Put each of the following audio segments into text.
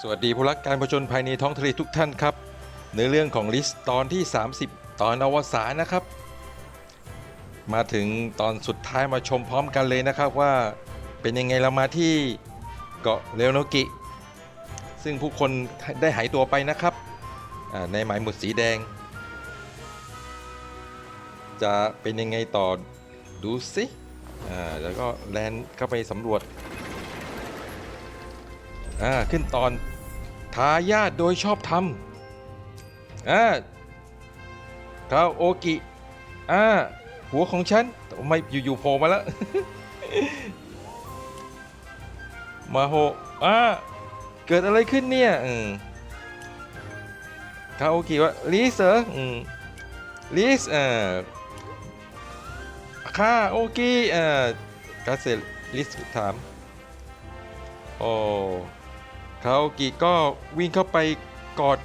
สวัสดีผู้รักการผจญภัยในท้องทะเลทุกท่านครับ เนื้อเรื่องของลิสต์ตอนที่ 30 ตอนอวสานนะครับ มาถึงตอนสุดท้ายมาชมพร้อมกันเลยนะครับว่าเป็นยังไงเรามาที่เกาะเรโนกิ ซึ่งผู้คนได้หายตัวไปนะครับ ในหมายหมุดสีแดง จะเป็นยังไงต่อดูสิแล้วก็แลนเข้าไปสำรวจ อ่าขึ้นตอนทายาทโดยชอบธรรมอ่าคาโอกิอ่าหัวของฉันไม่อยู่ๆโผล่มาแล้วมาโฮอ่าเกิดอะไรขึ้นเนี่ยอืมคาโอกิว่าลิสเหรออืมลิสอ่าคาโอกิอ่ากาเซลิสถามโอ้ คาโอกิก็วิ่งเข้าไปกอด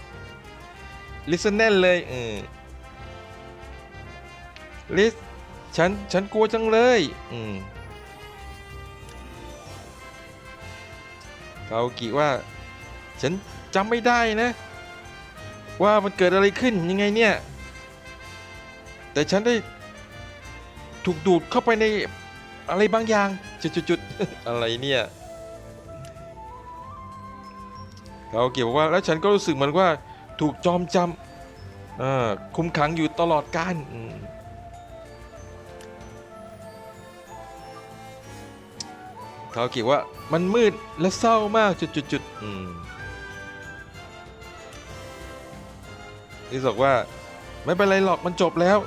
ลิซแน่นเลยเออลิสฉันฉันกลัวจังเลยอืมคาโอกิว่า ฉันจำไม่ได้นะ ว่ามันเกิดอะไรขึ้นยังไงเนี่ย แต่ฉันได้ถูกดูดเข้าไปในอะไรบางอย่าง จุดๆอะไรเนี่ย เขาเกี่ยวบอกว่าแล้วฉันก็รู้สึกเหมือนว่าถูกจอมจำคุมขังอยู่ตลอดกาลเขาเกี่ยวว่ามันมืดและเศร้ามากจุดๆอืมนี่บอกว่าไม่เป็นไรหรอกมันจบแล้ว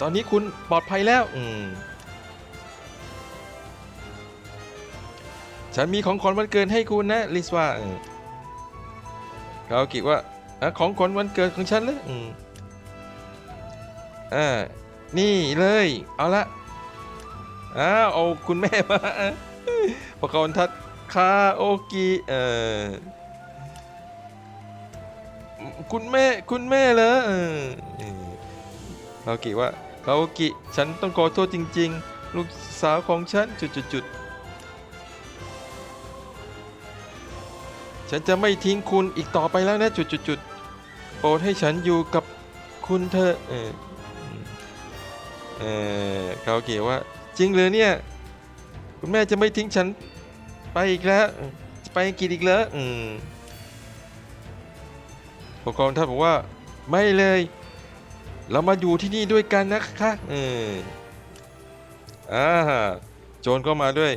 ตอนนี้คุณปลอดภัยแล้วอืมฉันมีของขวัญวันเกิดให้คุณนะลิสว่า เขาคิดว่าอะของขวัญวันเกิดของฉันเลยอืมอ่านี่เลย เอาละอ้าวเอาคุณแม่มาประกอบทัดคาโอกิเออคุณแม่คุณแม่เหรอเออเออเขาคิดว่าคาโอกิฉันต้องขอโทษจริง ๆ ลูกสาวของฉันจุดๆ ฉันจะไม่ทิ้งคุณอีกต่อไปแล้วนะจุดจุดจุดๆโปรดให้ฉันอยู่กับคุณเธอเออเออเขาเกี่ยวว่า จริงเลยเนี่ย คุณแม่จะไม่ทิ้งฉันไปอีกแล้วจะไปอังกฤษอีกแล้วอืมปกครองท่านบอกว่าไม่เลย เรามาอยู่ที่นี่ด้วยกันนะคะเอออ่าโจรก็มาด้วย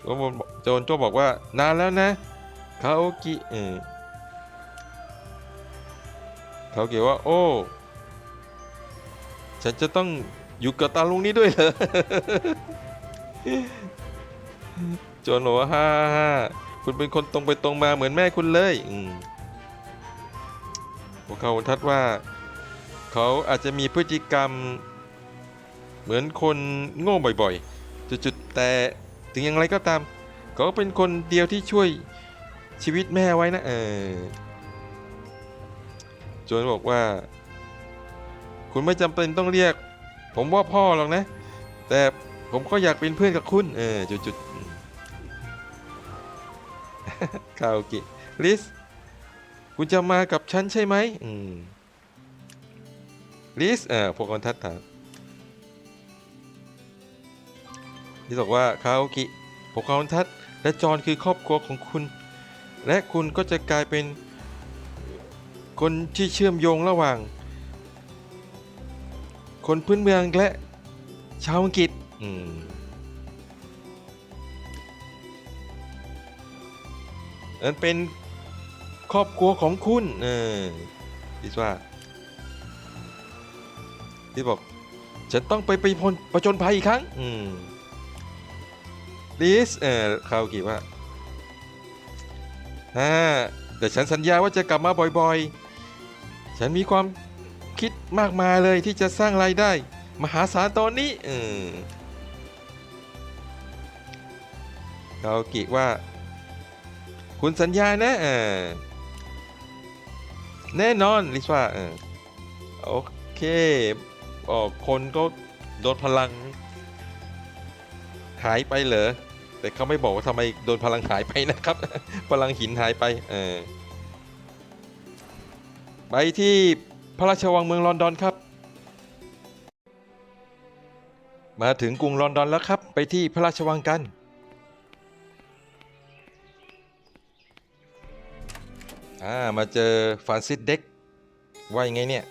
โจรบอก โจรโจบอกว่านานแล้วนะคาโอกิเออเขาเกี่ยว่าโอ้ฉันจะต้องอยู่กับตาลุงนี้ด้วยเหรอโจรบอกว่าฮ่าฮ่าคุณเป็นคนตรงไปตรงมาเหมือนแม่คุณเลยอืมพวกเขาทัดว่า เขาอาจจะมีพฤติกรรม เหมือนคนโง่บ่อยๆจุดๆแต่ถึงอย่างไรก็ตาม ก็เป็นคนเดียวที่ช่วยชีวิตแม่ไว้นะเออจนบอกว่า คุณไม่จำเป็นต้องเรียก ผมว่าพ่อหรอกนะ แต่ผมก็อยากเป็นเพื่อนกับคุณ เออจุดๆอืมคาโอกิลิส คุณจะมากับฉันใช่ไหมอืมลิสเออพวกคนทัดถามที่บอกว่าคาโอกิโปกาอนทัศน์ และจอห์นคือครอบครัวของคุณ และคุณก็จะกลายเป็นคนที่เชื่อมโยงระหว่าง คนพื้นเมืองและชาวอังกฤษนั่นเป็นครอบครัวของคุณเออที่ว่าที่บอกฉันต้องไปไปพลประจนภัยอีกครั้ง อืม ลิสเออคาโอกิว่าอ่าแต่ฉันสัญญาว่าจะกลับมาบ่อยๆ ฉันมีความคิดมากมายเลยที่จะสร้างรายได้ มหาศาลตอนนี้เออคาโอกิว่า คุณสัญญานะเออแน่นอนลิสว่าเออโอเคออคนก็โดนพลัง หายไปเหรอแต่เขาไม่บอกว่าทำไมโดนพลังหายไปนะครับ พลังหินหายไปเออไปที่พระราชวังเมืองลอนดอนครับ มาถึงกรุงลอนดอนแล้วครับ ไปที่พระราชวังกัน อ่า มาเจอฟรานซิสเด็กว่ายังไงเนี่ย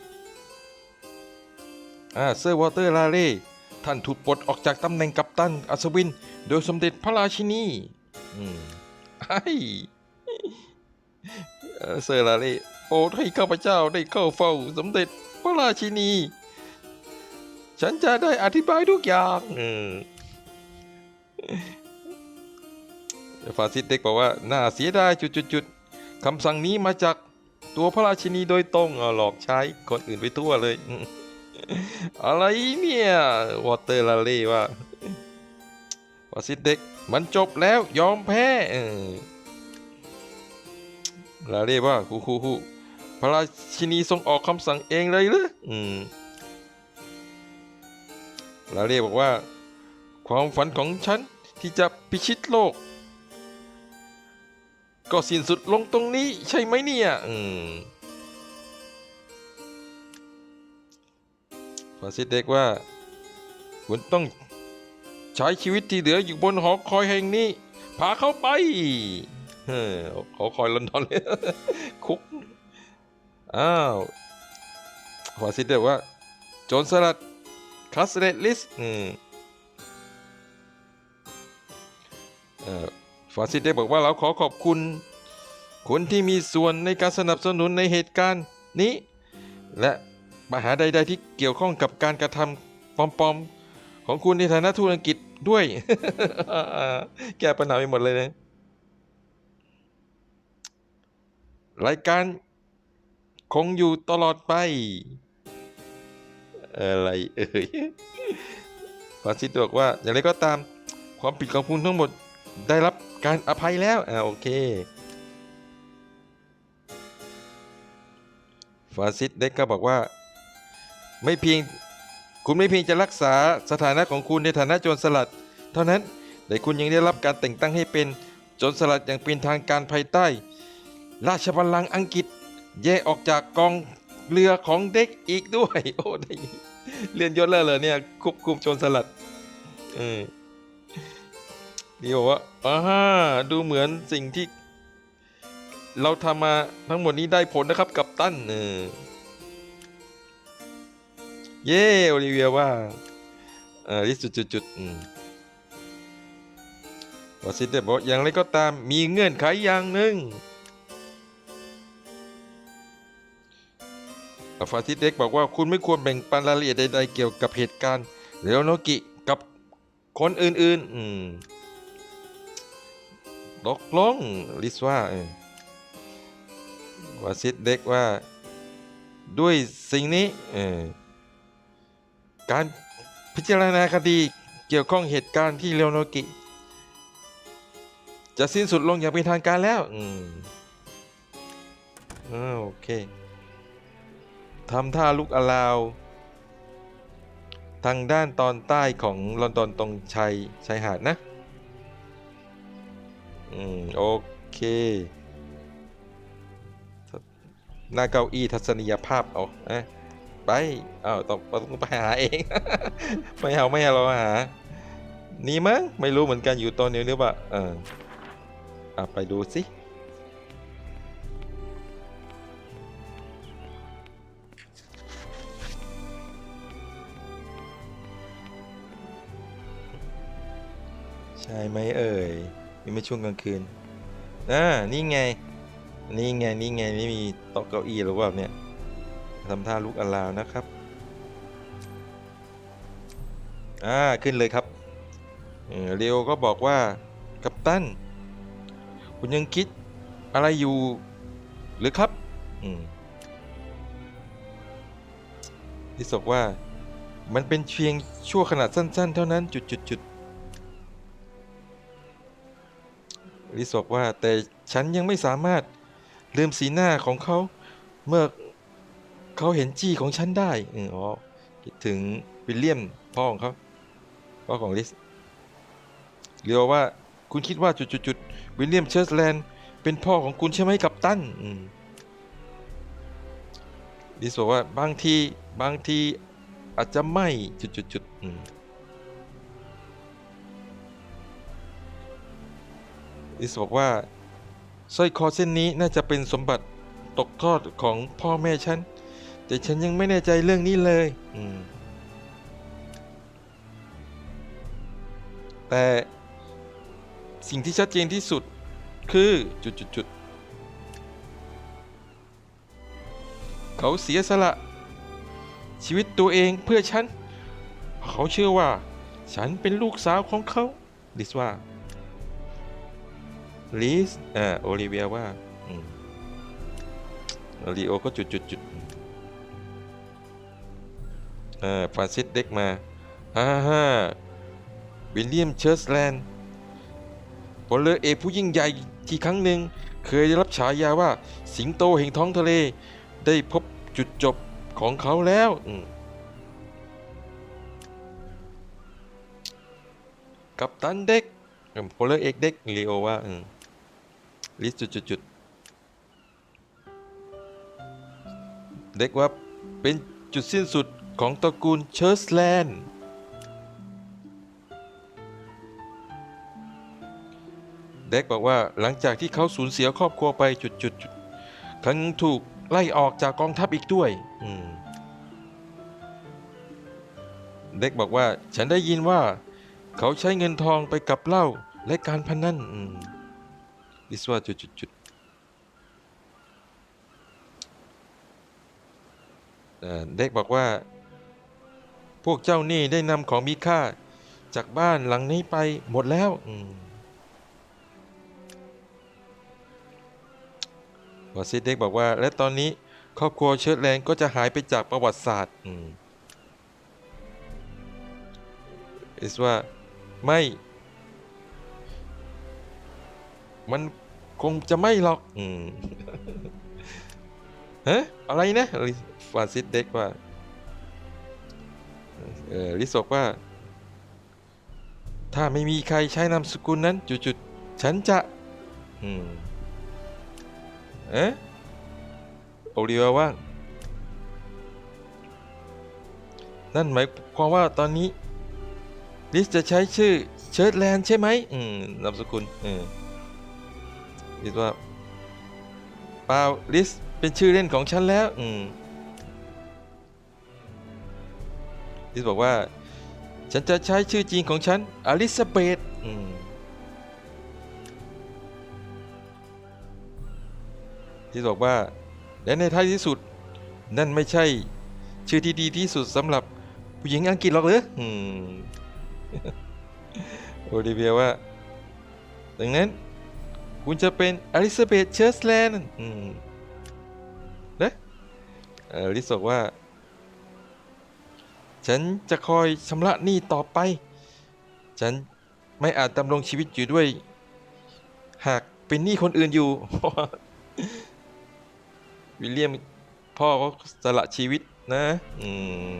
อ่าเซอร์วอเตอร์ลาเล่ ท่านถูกปลดออกจากตำแหน่งกัปตันอัศวิน โดยสมเด็จพระราชินีอืมไอ้เซอร์ลาเล่โปรดให้ข้าพเจ้าได้เข้าเฝ้าสมเด็จพระราชินี ฉันจะได้อธิบายทุกอย่างอืมฟาซิสเด็กบอกว่า น่าเสียดายจุดๆๆคำสั่งนี้มาจากตัวพระราชินีโดยตรงหลอกใช้คนอื่นไปทั่วเลย อะไรเนี่ยวอเตอร์ลาเล่ว่าฟาซิเด็กมันจบแล้วยอมแพ้ลาเล่ว่าคูคูคูพระราชินีทรงออกคำสั่งเองเลยหรืออืมลาเล่บอกว่า ความฝันของฉันที่จะพิชิตโลก ก็สิ้นสุดลงตรงนี้ใช่ไหมเนี่ย อืม ฟาซิสเด็กว่าคุณต้องใช้ชีวิตที่เหลืออยู่บนหอคอยแห่งนี้ พาเข้าไปหอคอยลอนดอนเลยคุก อ้าวฟาซิสเด็กว่า โจรสลัดคัสเ t ลิสฟาซิสได้บอกว่าเราขอขอบคุณ คนที่มีส่วนในการสนับสนุนในเหตุการณ์นี้ และ ปัญหาใด ๆ ที่เกี่ยวข้องกับการกระทำปลอมๆ ของคุณในฐานะทูตอังกฤษด้วย แก้ปัญหาไปหมดเลยนะ รายการคงอยู่ตลอดไป อะไรเอ่ยฟาซิสบอกว่า อย่างไรก็ตามความผิดของคุณทั้งหมดได้รับการอภัยแล้ว อ่าโอเคฟาซิสเด็กก็บอกว่า ไม่เพียงคุณไม่เพียงจะรักษาสถานะของคุณในฐานะโจรสลัด เท่านั้นแต่คุณยังได้รับการแต่งตั้งให้เป็นโจรสลัดอย่างเป็นทางการภายใต้ ราชบัลลังก์อังกฤษ แยกออกจากกองเรือของเด็กอีกด้วย โอ้ได้เรียนยศแล้วเหรอเนี่ยควบคุมโจรสลัดเออนี่บอกว่าอ่าฮะดูเหมือนสิ่งที่ เราทำมาทั้งหมดนี้ได้ผลนะครับกับตั้นเออ เย้โอลิเวียว่าเออที่จุดจุดจุดอืมวาซิเดบอกอย่างไรก็ตามมีเงื่อนไขอย่างหนึ่งฟาซิเด็กบอกว่าคุณไม่ควรแบ่งปันรายละเอียดใดๆเกี่ยวกับเหตุการณ์เรโนกิกับคนอื่นๆ อืมตกลงลิสว่าเออฟาซิเด็กว่า ด้วยสิ่งนี้เออ การพิจารณาคดีเกี่ยวข้องเหตุการณ์ที่เรโนกิ จะสิ้นสุดลงอย่างเป็นทางการแล้ว อืมอ่าโอเคทำท่าลุกอลาว ทางด้านตอนใต้ของลอนดอนตรงชายชายหาดนะ อืม โอเค หน้าเก้าอี้ทัศนียภาพเอาอะ ไปอ้าวต้องต้องไปหาเอง ไม่เอาไม่เอาเราหา นี่มั้งไม่รู้เหมือนกันอยู่ตอนนี้หรือเปล่าเอออะไปดูสิใช่ไหมเอ่ยนี่ไม่ช่วงกลางคืนอ่านี่ไง นี่ไง นี่ไง ไม่มีโต๊ะเก้าอี้หรือเปล่าเนี่ย ทำท่าลุกอลาวนะครับ อ่า ขึ้นเลยครับเรียวก็บอกว่า กัปตัน คุณยังคิดอะไรอยู่หรือครับ อืมที่บอกว่ามันเป็นเพียงชั่วขนาดสั้น ๆ เท่านั้นจุดจุดจุดลิสบอกว่าแต่ฉันยังไม่สามารถลืมสีหน้าของเขาเมื่อ เขาเห็นจีของฉันได้อืมอ๋อคิดถึงวิลเลียมพ่อของเขาพ่อของลิสเรียกว่าคุณคิดว่าจุดๆๆวิลเลียมเชิร์สแลนด์เป็นพ่อของคุณใช่ไหมกัปตันอืมลิสบอกว่าบางทีบางทีอาจจะไม่จุดๆๆอืมลิสบอกว่าสร้อยคอเส้นนี้น่าจะเป็นสมบัติตกทอดของพ่อแม่ฉัน แต่ฉันยังไม่แน่ใจเรื่องนี้เลยแต่สิ่งที่ชัดเจนที่สุดคือจุดๆเขาเสียสละ ชีวิตตัวเองเพื่อฉัน เขาเชื่อว่า ฉันเป็นลูกสาวของเขาลิสว่าลิสอ่าโอลิเวียว่าอืมลีโอก็จุดจุดจุด อ่าฟรานซิสเด็กมาฮ่าฮ่าวิลเลียมเชิร์สแลนด์พลเรือเอกผู้ยิ่งใหญ่ที่ครั้งหนึ่ง เคยได้รับฉายาว่าสิงโตแห่งท้องทะเล ได้พบจุดจบของเขาแล้วกับตันเด็กพลเรือเอกเด็กลีโอว่าลิสจุดจุดจุดเด็กว่าเป็นจุดสิ้นสุด ของตระกูลเชิร์สแลนด์เด็กบอกว่าหลังจากที่เขาสูญเสียครอบครัวไปจุดจุดจุดครั้งถูกไล่ออกจากกองทัพอีกด้วยเด็กบอกว่าฉันได้ยินว่า เขาใช้เงินทองไปกับเหล้าและการพนันดิสว่าจุดจุดจุดเด็กบอกว่า พวกเจ้านี่ได้นำของมีค่า จากบ้านหลังนี้ไปหมดแล้วอืมวอซิดเด็กบอกว่า และตอนนี้ครอบครัวเชิร์ตแลนด์ก็จะหายไปจากประวัติศาสตร์อืมอิสว่าไม่ มันคงจะไม่หรอก อืมฮะอะไรนะฟราซิสเด็กว่า เออลิสบอกว่า ถ้าไม่มีใครใช้นามสกุลนั้นจุดๆฉันจะอืมเอ๊ะโอลิเวอร์ว่า นั่นหมายความว่าตอนนี้ ลิสจะใช้ชื่อเชิร์ตแลนด์ใช่ไหมอืมนามสกุลเออลิสว่าเปล่าลิสเป็นชื่อเล่นของฉันแล้ว อืม ลิสบอกว่า ฉันจะใช้ชื่อจริงของฉันอลิซาเบธอืมที่บอกว่า และในท้ายที่สุด นั่นไม่ใช่ ชื่อที่ดีที่สุดสำหรับผู้หญิงอังกฤษหรอกหรออืมโอลิเวียว่า ดังนั้น คุณจะเป็นอลิซาเบธเชิร์สแลนด์นะออลิสบอกว่า ฉันจะคอยชำระหนี้ต่อไป ฉันไม่อาจดำรงชีวิตอยู่ด้วย หากเป็นหนี้คนอื่นอยู่ วิลเลียมพ่อก็สละชีวิตนะอืม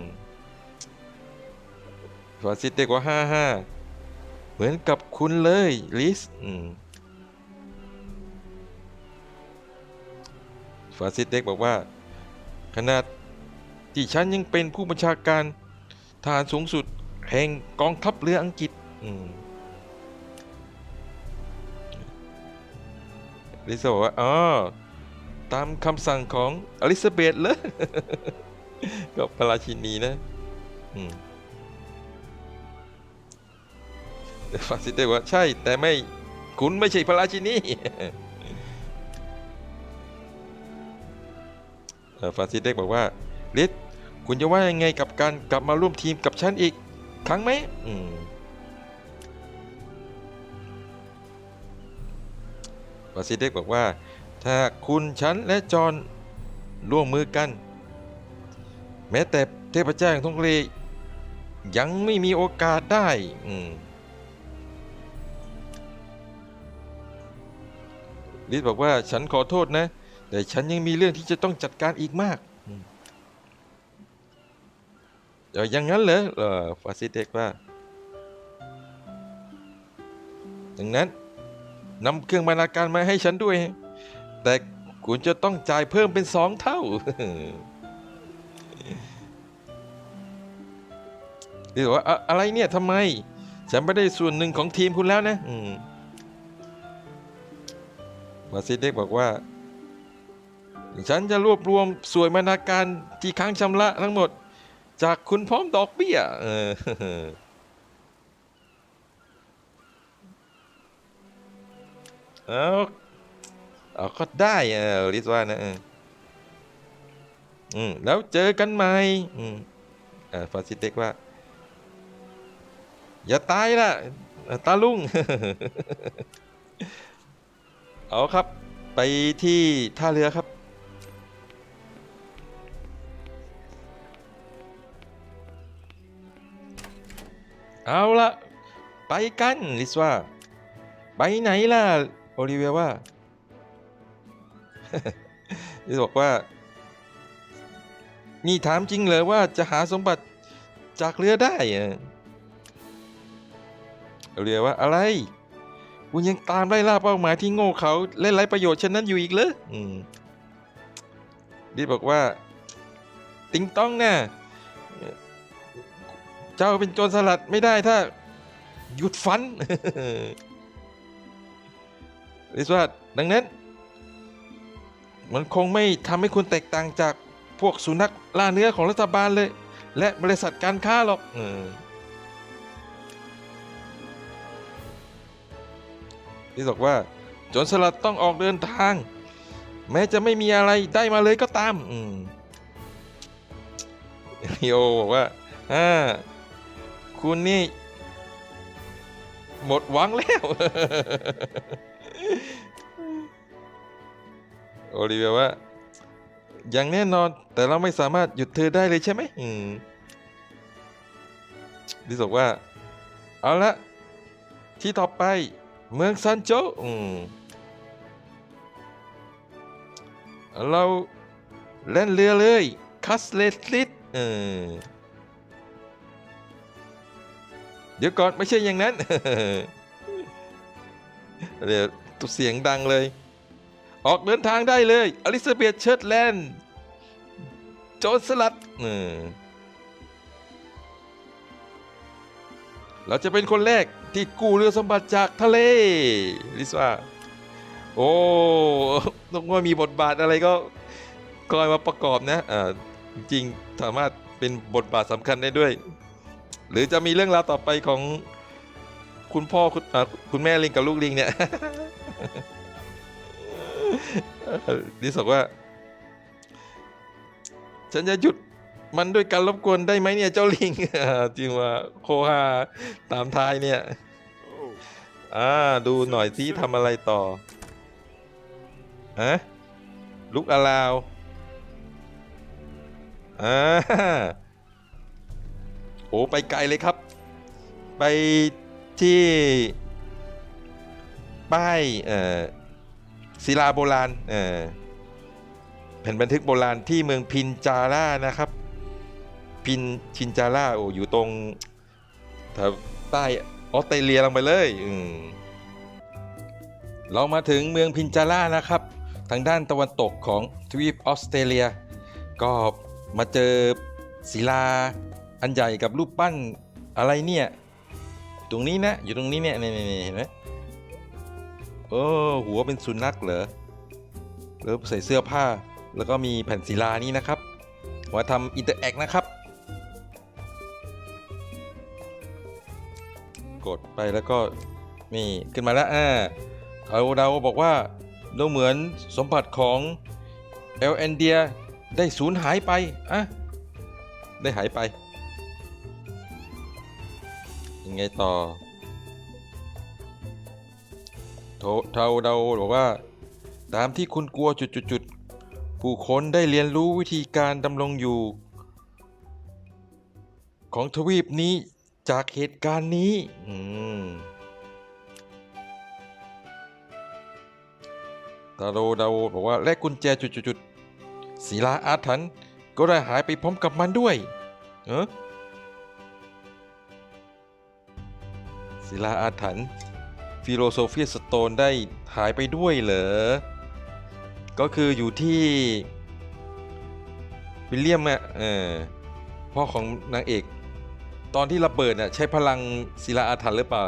ฟาซิสเด็กว่าห้าห้าเหมือนกับคุณเลยลิสฟาซิสเด็กบอกว่า ขนาดที่ฉันยังเป็นผู้บัญชาการ ทหารสูงสุดแห่งกองทัพเรืออังกฤษอืลิสบอกว่าอ๋อตามคำสั่งของอลิซาเบธเลยกับพระราชินีนะฟาซิเต้ว่าใช่แต่ไม่คุณไม่ใช่พระราชินีเออฟาซิเต้บอกว่าลิศ คุณจะว่ายังไงกับการกลับมาร่วมทีมกับฉันอีก ครั้งไหมอืมฟาซิเต้บอกว่า ถ้าคุณฉันและจอห์นร่วมมือกัน แม้แต่เทพเจ้าแห่งทงเลยังไม่มีโอกาสได้อืมลิสบอกว่าฉันขอโทษนะ แต่ฉันยังมีเรื่องที่จะต้องจัดการอีกมากอืม เดี๋ยวอย่างนั้นเหรอเออฟาซิเด็กว่าดังนั้นนำเครื่องบรรณาการมาให้ฉันด้วย แต่คุณจะต้องจ่ายเพิ่มเป็นสองเท่าที่บอกว่าอะไรเนี่ยทำไม ฉันไม่ได้ส่วนหนึ่งของทีมคุณแล้วนะอืมวาซิเด็กบอกว่า ฉันจะรวบรวมสวนบรรณาการที่ค้างชำระทั้งหมด จากคุณพร้อมดอกเบี้ย เออ เอาเอาก็ได้เออลิสว่านะเอออืมแล้วเจอกันใหม่อืมอ่าฟาซิเต็กว่า อย่าตายล่ะ ตาลุง เอาครับ ไปที่ท่าเรือครับ เอาละไปกันลิสว่า ไปไหนล่ะโอลิเวียว่าลิสบอกว่า นี่ถามจริงเลยว่าจะหาสมบัติจากเรือได้อะโอลิเวียว่าอะไรคุณยังตามไล่ล่าเป้าหมายที่โง่เขาและไร้ประโยชน์เช่นนั้นอยู่อีกเหรออืมลิสบอกว่า ติงต้องน่ะ เจ้าเป็นโจรสลัดไม่ได้ถ้า หยุดฟันลิสว่าดังนั้น มันคงไม่ทำให้คุณแตกต่างจากพวกสุนัขล่าเนื้อของรัฐบาลเลย และบริษัทการค้าหรอกออลิสบอกว่าโจนสลัดต้องออกเดินทาง แม้จะไม่มีอะไรได้มาเลยก็ตามอืมลีโอบอกว่าอ่า คุณนี่ หมดหวังแล้ว โอลิเวียว่า อย่างแน่นอนแต่เราไม่สามารถหยุดเธอได้เลยใช่ไหมดิสบอกว่า เอาละ ที่ต่อไปเมืองซันโจอืมเราเล่นเรือเลย คัสเลสลิดเออ เดี๋ยวก่อนไม่ใช่อย่างนั้นเดี๋ยวตุเสียงดังเลย ออกเดินทางได้เลย อลิซาเบธเชิร์ตแลนด์โจรสลัดเราจะเป็นคนแรกที่กู้เรือสมบัติจากทะเล ลิสว่าโอ้ต้องว่ามีบทบาทอะไรก็คอยมาประกอบนะอ่าจริงสามารถเป็นบทบาทสำคัญได้ด้วย หรือจะมีเรื่องราวต่อไปของคุณพ่อคุณอ่าคุณแม่ลิงกับลูกลิงเนี่ยดิสบอกว่า ฉันจะหยุดมันด้วยการรบกวนได้ไหมเนี่ยเจ้าลิงจริงว่าโคฮาตามท้ายเนี่ยอ่าดูหน่อยซิทำอะไรต่อฮะลุกอลาวอ่า โอ้ไปไกลเลยครับ ไปที่ป้ายเอ่อศิลาโบราณเอ่อแผ่นบันทึกโบราณที่เมืองพินจาร่านะครับ พินชินจาร่าโอ้อยู่ตรงแถวใต้ออสเตรเลียลงไปเลยอืมเรามาถึงเมืองพินจาร่านะครับ ทางด้านตะวันตกของทวีปออสเตรเลีย ก็มาเจอศิลา อันใหญ่กับรูปปั้นอะไรเนี่ย ตรงนี้นะ อยู่ตรงนี้เนี่ยนี่ๆๆเห็นไหมโอ้หัวเป็นสุนัขเหรอแล้วใส่เสื้อผ้า แล้วก็มีแผ่นศิลานี้นะครับมาทำอินเตอร์แอคนะครับ กดไปแล้วก็นี่ขึ้นมาแล้วอ่าเขาเราบอกว่าดูเหมือนสมบัติของเอลแอนเดียได้สูญหายไปอะได้หายไป ยังไงต่อโทเทาเราบอกว่า ตามที่คุณกลัวจุดๆผู้คนได้เรียนรู้วิธีการดำรงอยู่ ของทวีปนี้จากเหตุการณ์นี้อืมตาโดเดาบอกว่าและกุญแจจุดๆๆศิลาอาถรรพ์ก็ได้หายไปพร้อมกับมันด้วย เออ ศิลาอาถรรพ์ฟิโลโซฟีสโตนได้หายไปด้วยเหรอ ก็คืออยู่ที่วิลเลียมอะเออพ่อของนางเอก ตอนที่ระเบิดน่ะใช้พลังศิลาอาถรรพ์หรือเปล่า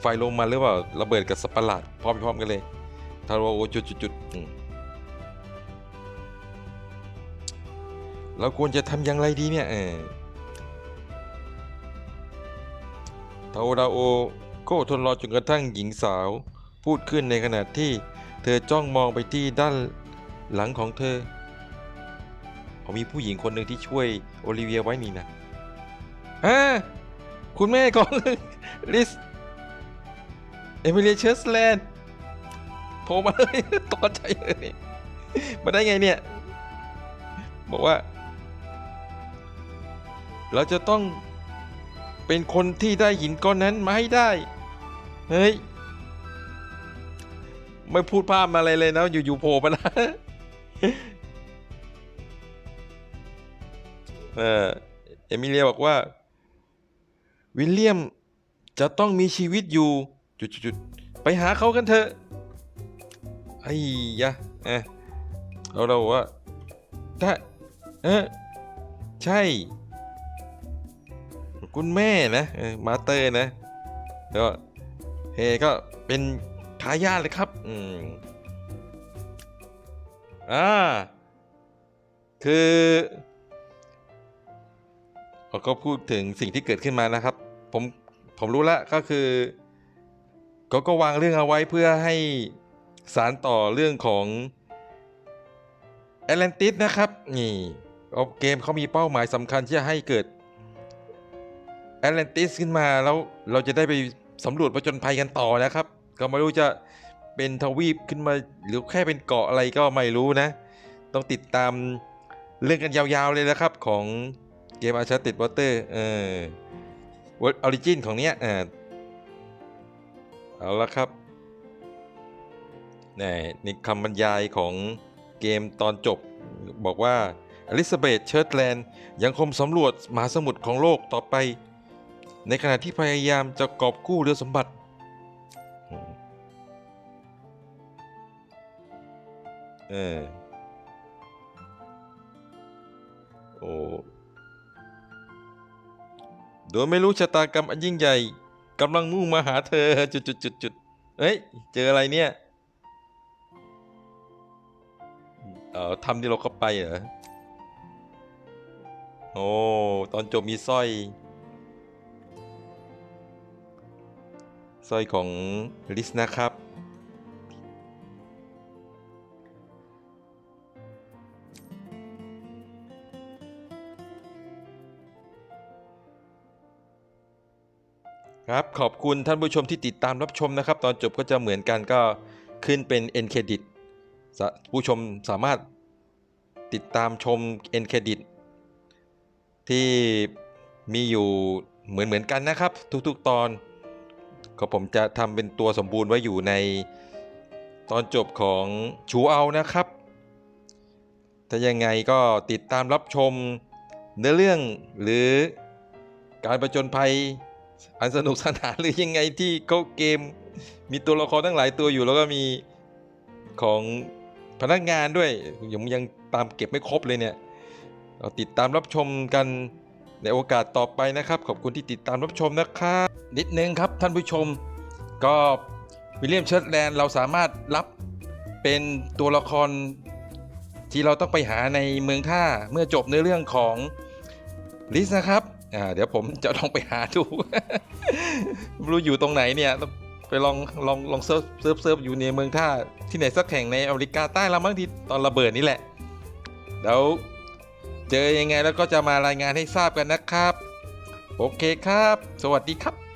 ไฟลงมาหรือเปล่า ระเบิดกับสัตว์ประหลาดพร้อมพร้อมกันเลยทาโรโอจุดจุดจุดอืมเราควรจะทำอย่างไรดีเนี่ยเออ ทาโอดาโอก็ทนรอจนกระทั่งหญิงสาว พูดขึ้นในขณะที่เธอจ้องมองไปที่ด้านหลังของเธอเขามีผู้หญิงคนหนึ่งที่ช่วยโอลิเวียไว้นี่นะอ่าคุณแม่ของลิส เอมิเลียเชสแลนด์โผล่มาเลยตกใจเลยมาได้ไงเนี่ย บอกว่า เราจะต้อง เป็นคนที่ได้หินก้อนนั้นมาให้ได้ เฮ้ย ไม่พูดภาพมาอะไรเลยนะ อยู่ๆโผล่มานะเออเอมิเลียบอกว่า วิลเลียมจะต้องมีชีวิตอยู่ จุดๆไปหาเขากันเถอะไอ้ยะเอเราเราว่าถ้าเออใช่ คุณแม่นะมาเตอร์นะแล้วก็เฮก็เป็นทายาทเลยครับ อืมอ่าคือเราก็พูดถึงสิ่งที่เกิดขึ้นมานะครับ ผมผมรู้ล้วก็คือก็ก็วางเรื่องเอาไว้เพื่อให้สารต่อเรื่องของแอตแลนติสนะครับ นี่เกมเขามีเป้าหมายสำคัญที่จะให้เกิด แอตแลนติสขึ้นมาแล้วเราจะได้ไปสำรวจประจนภัยกันต่อนะครับ ก็ไม่รู้จะเป็นทวีปขึ้นมาหรือแค่เป็นเกาะอะไรก็ไม่รู้นะ ต้องติดตามเรื่องกันยาวๆเลยนะครับของเกมอาชาติดวอเตอร์เออวออริจินของเนี้ยอ่าเอาละครับนี่นี่คำบรรยายของเกมตอนจบบอกว่าอลิซาเบธเชิร์ตแลนด์ยังคงสำรวจมหาสมุทรของโลกต่อไป ในขณะที่พยายามจะกอบกู้เรือสมบัติ เออ โอ้โดยไม่รู้ชะตากรรมอันยิ่งใหญ่กำลังมุ่งมาหาเธอจุดจุดจุดจุดเฮ้ย เจออะไรเนี่ย เอ่อทำที่เราเข้าไปเหรอ โอ้ ตอนจบมีสร้อย สร้อยของลิสนะครับ ครับขอบคุณท่านผู้ชมที่ติดตามรับชมนะครับ ตอนจบก็จะเหมือนกันก็ขึ้นเป็น e n Credit ผู้ชมสามารถติดตามชม e n Credit ที่มีอยู่เหมือนเหมือนกันนะครับ ทุกๆตอน ก็ผมจะทำเป็นตัวสมบูรณ์ไว้อยู่ในตอนจบของชูเอานะครับ ถ้ายังไงก็ติดตามรับชมเนื้อเรื่องหรือการประจนภัยอันสนุกสนานหรือยังไงที่เขาเกม มีตัวละครตั้งหลายตัวอยู่แล้วก็มีของพนักงานด้วยยังยังตามเก็บไม่ครบเลยเนี่ยเราติดตามรับชมกัน ในโอกาสต่อไปนะครับ ขอบคุณที่ติดตามรับชมนะครับนิดนึงครับท่านผู้ชม ก็วิลเลียมเชิร์ตแลนด์เราสามารถรับเป็นตัวละครที่เราต้องไปหาในเมืองท่าเมื่อจบเนื้อเรื่องของลิสนะครับอ่าเดี๋ยวผมจะลองไปหาดูไม่รู้อยู่ตรงไหนเนี่ยไปลองลองลองเซิร์ฟเซิร์ฟเซิร์ฟอยู่ในเมืองท่าที่ไหนสักแห่งในอเมริกาใต้ละมั้งที่ตอนระเบิดนี่แหละเดี๋ยว เจอยังไงแล้วก็จะมารายงานให้ทราบกันนะครับ โอเคครับ สวัสดีครับ